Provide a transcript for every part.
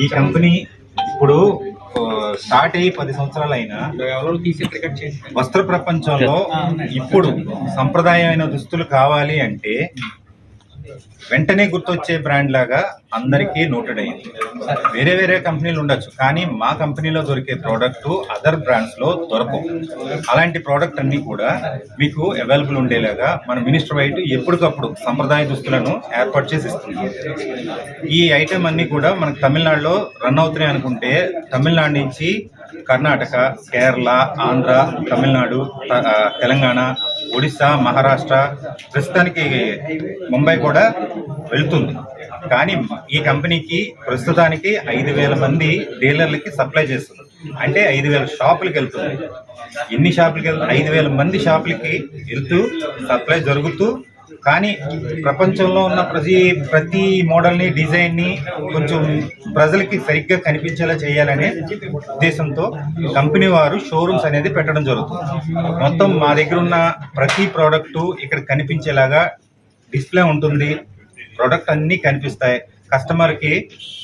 ఈ కంపెనీ ఇప్పుడు స్టార్ట్ అయ్యి పది సంవత్సరాలు అయినా వస్త్ర ప్రపంచంలో ఇప్పుడు సంప్రదాయమైన దుస్తులు కావాలి అంటే వెంటనే గుర్తొచ్చే బ్రాండ్ లాగా అందరికీ నోటెడ్ అయ్యింది. వేరే వేరే కంపెనీలు ఉండొచ్చు కానీ మా కంపెనీలో దొరికే ప్రోడక్ట్ అదర్ బ్రాండ్స్లో దొరకవు. అలాంటి ప్రోడక్ట్ అన్నీ కూడా మీకు అవైలబుల్ ఉండేలాగా మన మినిస్టర్ వైట్ ఎప్పటికప్పుడు సంప్రదాయ దుస్తులను ఏర్పాటు చేసి ఇస్తుంది. ఈ ఐటెం అన్నీ కూడా మనకు తమిళనాడులో రన్ అవుతున్నాయి అనుకుంటే తమిళనాడు నుంచి కర్ణాటక కేరళ ఆంధ్ర తమిళనాడు త- తెలంగాణ ఒడిశా మహారాష్ట్ర ప్రస్తుతానికి ముంబై కూడా వెళ్తుంది. కానీ ఈ కంపెనీకి ప్రస్తుతానికి ఐదు వేల మంది డీలర్లకి సప్లై చేస్తుంది అంటే ఐదు వేల షాపులకి వెళ్తుంది. ఎన్ని షాపులకి వెళ్తుంది? ఐదు వేల మంది షాపులకి వెళ్తూ సప్లై జరుగుతూ కానీ ప్రపంచంలో ఉన్న ప్రతి ప్రతి మోడల్ని డిజైన్ని కొంచెం ప్రజలకి సరిగ్గా కనిపించేలా చేయాలనే ఉద్దేశంతో కంపెనీ వారు షోరూమ్స్ అనేది పెట్టడం జరుగుతుంది. మొత్తం మా దగ్గర ఉన్న ప్రతి ప్రోడక్ట్ ఇక్కడ కనిపించేలాగా డిస్ప్లే ఉంటుంది. ప్రోడక్ట్ అన్నీ కనిపిస్తాయి. కస్టమర్కి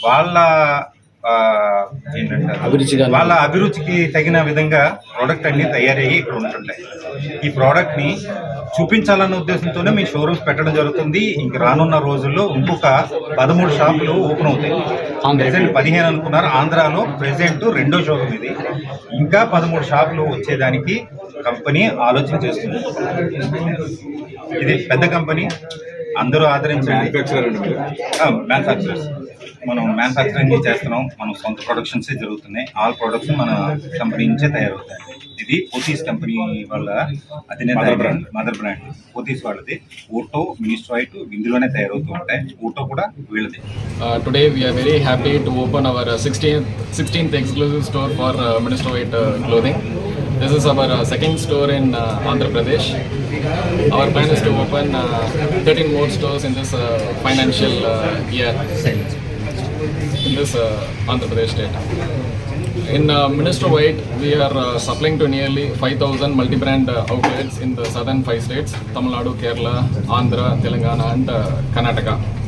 వాళ్ళ వాళ్ళ అభిరుచికి తగిన విధంగా ప్రోడక్ట్ అన్ని తయారయ్యి ఇక్కడ ఉంటుంటాయి. ఈ ప్రోడక్ట్ని చూపించాలన్న ఉద్దేశంతోనే మీ షోరూమ్స్ పెట్టడం జరుగుతుంది. ఇంక రానున్న రోజుల్లో ఇంకొక పదమూడు షాపులు ఓపెన్ అవుతాయి. ప్రెసెంట్ పదిహేను అనుకున్నారు. ఆంధ్రాలో ప్రెసెంట్ రెండో షోరూమ్ ఇది. ఇంకా పదమూడు షాపులు వచ్చేదానికి కంపెనీ ఆలోచన చేస్తుంది. ఇది పెద్ద కంపెనీ అందరూ ఆదరించండి. మ్యానుఫ్యాక్చరర్స్ మనం మ్యానుఫ్యాక్చరింగ్ చేస్తున్నాం. మనం సొంత ప్రొడక్షన్స్ జరుగుతున్నాయి. ఆల్ ప్రొడక్ట్స్ మన కంపెనీ నుంచే తయారవుతాయి. ఇది పోతీస్ కంపెనీ వాళ్ళ అధినేత Mother brand. Mother brand Pothys వాళ్ళది ఊటో మినిస్టర్ వైట్ ఇందులోనే తయారవుతూ ఉంటాయి ఊటో కూడా వీళ్ళది Uh, today we are very happy to open our uh, 16th, 16th exclusive store for uh, Minister White uh, clothing. This is our uh, second store in uh, Andhra Pradesh. Our plan is to open uh, 13 more stores in this uh, financial uh, year in this uh, Andhra Pradesh state. In uh, Minister White, we are uh, supplying to nearly 5,000 multi-brand uh, outlets in the southern five states, Tamil Nadu, Kerala, Andhra, Telangana and Karnataka.